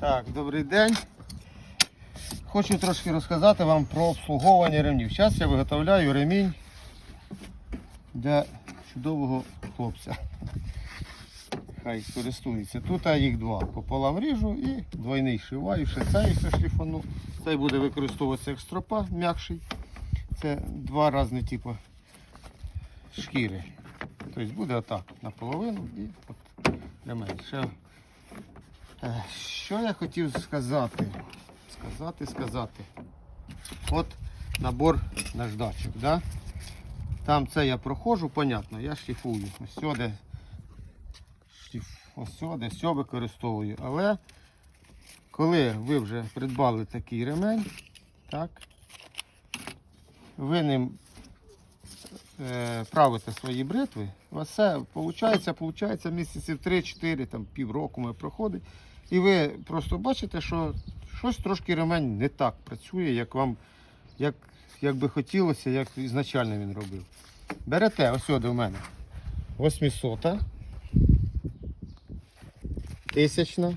Так, добрий день. Хочу трошки розказати вам про обслуговування ремнів. Зараз я виготовляю ремінь для чудового хлопця. Хай користується. Тут я їх два. Пополам ріжу і двойний шиваю. Ще цей ще шліфану. Цей буде використовуватися як стропа м'якший. Це два різні типи шкіри. Тобто буде отак наполовину і от ремень. Ще Що я хотів сказати? Сказати, сказати. От набор наждачок. Да? Там це я проходжу, понятно, я шліфую. Ось сюди, все використовую. Але коли ви вже придбали такий ремень, так, ви ним е, правите свої бритви, у вас все виходить, виходить місяців 3-4, там півроку ми проходить. І ви просто бачите, що щось трошки ремень не так працює, як вам, як, як би хотілося, як ізначально він робив. Берете ось у мене 800, тисячна,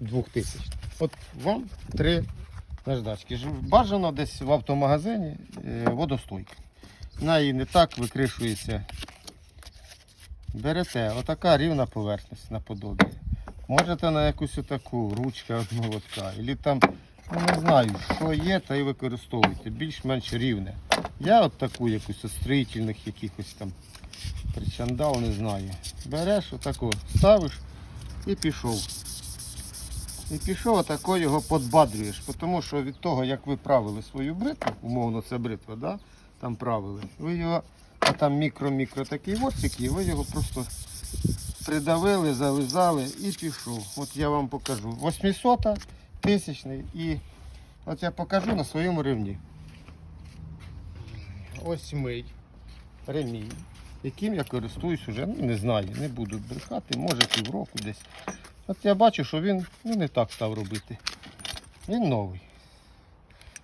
2000. От вам три наждачки. Бажано десь в автомагазині е, водостойка. Вона і не так викришується. Берете, отака рівна поверхність наподобі. Можете на якусь отаку ручка від молотка. Або там, ну не знаю, що є, та й використовуйте. Більш-менш рівне. Я от таку якусь строїтельних якихось там причандал, не знаю. Береш отаку, ставиш і пішов. І пішов отако його подбадрюєш. Тому що від того, як ви правили свою бритву, умовно це бритва, да? Там правили, ви його, а там мікро-мікро такий ворсик, і ви його просто придавили, зализали і пішов. От я вам покажу. 800 тисячний і от я покажу на своєму рівні. Ось мий ремінь, яким я користуюсь уже, ну не знаю, не буду брехати, може півроку десь. От я бачу, що він ну, не так став робити. Він новий.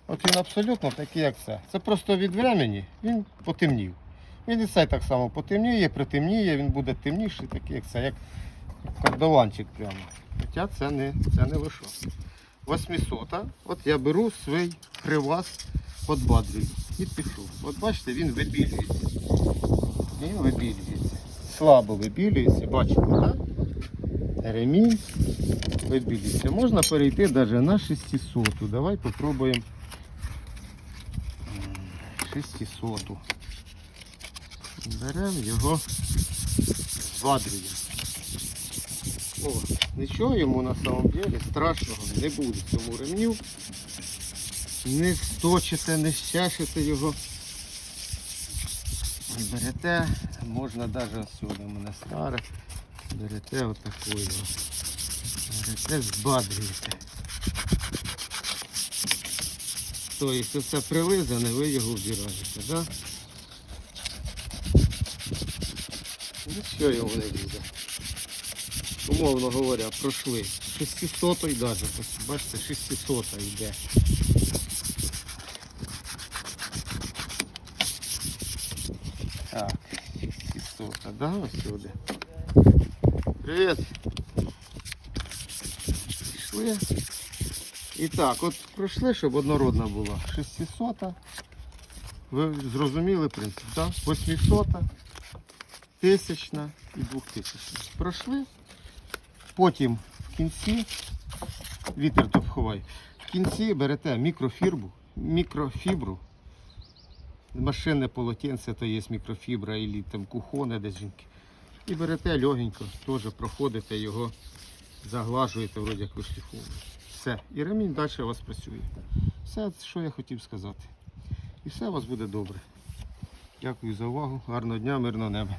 От він абсолютно такий, як це. Це просто від времени він потемнів. Він і цей так само потемніє, притемніє, він буде темніший, такий, як це, як кардованчик прямо. Хоча це не, це не лише. 800. От я беру свій кривас подбадрюю і пішов. От бачите, він вибілюється. Він вибілюється. Слабо вибілюється, бачите, так? Ремінь вибілюється. Можна перейти навіть на 600. Давай попробуємо м, 600. Беремо його, звадрюємо. О, нічого йому на самом деле страшного не буде цьому ремню. Не сточите, не щешите його. Берете, можна навіть у мене старе, берете отаку. Берете, збадрюєте. Тобто, якщо все прилизане, ви його вбираєте, да? Нічого йому не буде. Умовно говоря, пройшли. 600 й навіть. Бачите, 600 йде. Так, 600, да, ось сюди. Привіт. Пішли. І так, от пройшли, щоб однородна була. 600. Ви зрозуміли принцип, так? 800 тисячна і двохтисячна. Пройшли. Потім в кінці, вітер то вховай, в кінці берете мікрофірбу, мікрофібру. Машинне полотенце, то є мікрофібра, і там кухоне десь жінки. І берете легенько, теж проходите його, заглажуєте, вроді як вишліфовуєте. Все. І ремінь далі у вас працює. Все, що я хотів сказати. І все у вас буде добре. Дякую за увагу. Гарного дня, мирного неба.